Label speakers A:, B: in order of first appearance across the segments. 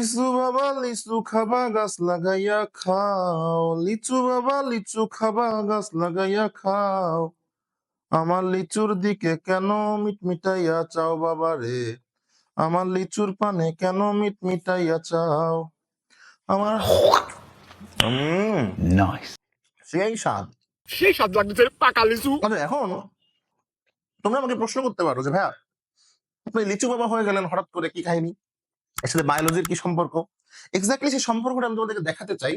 A: লিচু বাবা লিচু খাবা গাছ লাগাইয়া খাও। লিচু বাবা লিচু খাবা গাছ লাগাইয়া খাও। আমার লিচুর দিকে কেন মিটমিটাইয়া চাও বাবা রে? আমার লিচুর পানে কেন মিটমিটাইয়া চাও? আমার উম, সেই স্বাদ।
B: সেই স্বাদ লাগতেছে পাকা লিচু।
A: আচ্ছা এখন তোমরা আমাকে প্রশ্ন করতে পারো যে ভাইয়া আপনি লিচু বাবা হয়ে গেলেন হঠাৎ করে কি কাহিনী এর সাথে বায়োলজির কি সম্পর্ক? এক্স্যাক্টলি সেই সম্পর্কটা আমি তোমাদেরকে দেখাতে চাই।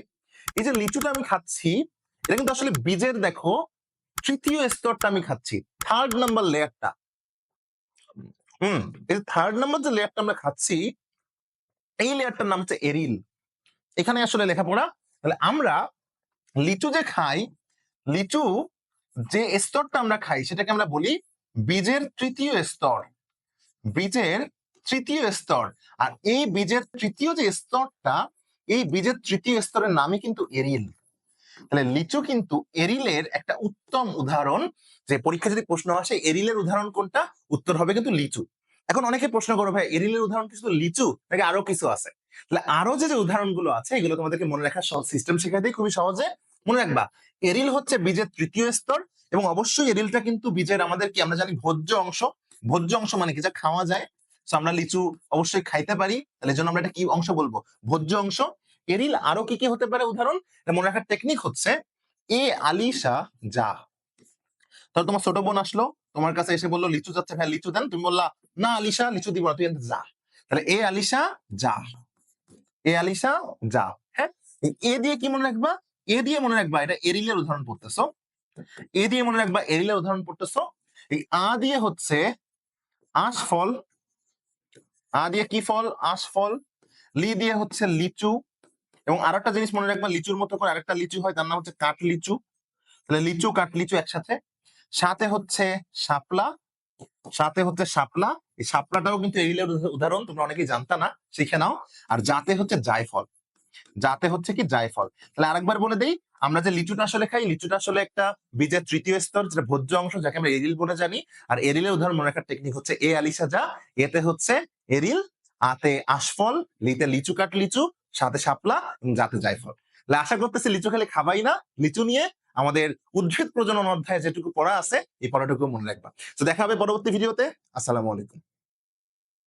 A: এই যে লিচুটা আমি খাচ্ছি, এটা কিন্তু আসলে বীজের দেখো, তৃতীয় স্তরটা আমি খাচ্ছি থার্ড নাম্বার লেয়ারটা হুম, এই থার্ড নাম্বার যে লেয়ারটা আমরা খাচ্ছি, এই লেয়ারটার নাম হচ্ছে এরিল। এখানে আসলে লেখাপড়া, তাহলে আমরা লিচু যে খাই, লিচু যে স্তরটা আমরা খাই, সেটাকে আমরা বলি বীজের তৃতীয় স্তর। বীজের তৃতীয় স্তর। আর এই বীজের তৃতীয় যে স্তরটা, এই বীজের তৃতীয় স্তরের নামই কিন্তু এরিল। তাহলে লিচু কিন্তু এরিলের একটা উত্তম উদাহরণ। যে পরীক্ষা যদি প্রশ্ন আসে, এরিলের উদাহরণ কোনটা? উত্তর হবে কিন্তু লিচু। এখন অনেকে প্রশ্ন করো, ভাই, এরিলের উদাহরণ কি শুধু লিচু নাকি আরও কিছু আছে? তাহলে আরও যে যে উদাহরণগুলো আছে, এগুলো তোমাদেরকে মনে রাখার সিস্টেম শেখাই দিই, খুবই সহজে মনে রাখবা। এরিল হচ্ছে বীজের তৃতীয় স্তর এবং অবশ্যই এরিলটা কিন্তু বীজের আমাদের কি আমরা জানি, ভোজ্য অংশ। ভোজ্য অংশ মানে কি? যা খাওয়া যায়। তো আমরা লিচু অবশ্যই খাইতে পারি, তাহলে জন্য আমরা এটা কি অংশ বলব? ভোজ্য অংশ। এরিল আরও কি কি হতে পারে? উদাহরণ মনে রাখার টেকনিক হচ্ছে, এ আলিশা যা। তাহলে তোমার ছোট বোন আসলো, তোমার কাছে এসে বলল, লিচু যাচ্ছে ভাই লিচু দেন। তুমি বললা, না আলিশা, লিচু দিব না, তুই যা। তাহলে এ আলিশা যা। এ আলিশা যা। হ্যাঁ? এ দিয়ে কি মনে রাখবা? এ দিয়ে মনে রাখবা, এটা এরিলের উদাহরণ পড়তেছো। এ দিয়ে মনে রাখবা, এরিলের উদাহরণ পড়তেছো। এই আ দিয়ে হচ্ছে আশ ফল আ দিয়ে কি ফল? আশ ফল। লি দিয়ে হচ্ছে লিচু। এবং আরেকটা জিনিস মনে রাখবা লিচুর মতো করে আরেকটা লিচু হয়, তার নাম হচ্ছে কাঠ লিচু তাহলে লিচু কাঠ লিচু একসাথে। সাথে হচ্ছে শাপলা। সাথে হচ্ছে শাপলা। এই শাপলাটাও কিন্তু উদাহ- উদাহরণ, তোমরা অনেকেই জানতা না, শিখে নাও। আর যাতে হচ্ছে জায়ফল। যাতে হচ্ছে কি জায়ফল। তাহলে আরেকবার বলে দেই, আমরা যে লিচুটা আসলে খাই, লিচুটা আসলে একটা বীজের তৃতীয় স্তর, যেটা ভোজ্য অংশ, যাকে আমরা এরিল বলে জানি। আর এরিলের উদাহরণ মনে রাখার টেকনিক হচ্ছে এ আলিশা যা এতে হচ্ছে এরিল, আতে আশফল, লিতে লিচু কাট লিচু, সাথে সাপলা এবং যাতে জায়ফল। তাহলে আশা করতেছি লিচু খেলে খাবাই না, লিচু নিয়ে আমাদের উদ্ভিদ প্রজনন অধ্যায়ে যেটুকু পড়া আছে, এই পড়াটুকু মনে রাখবা। তো দেখা হবে পরবর্তী ভিডিওতে, আসসালামু আলাইকুম।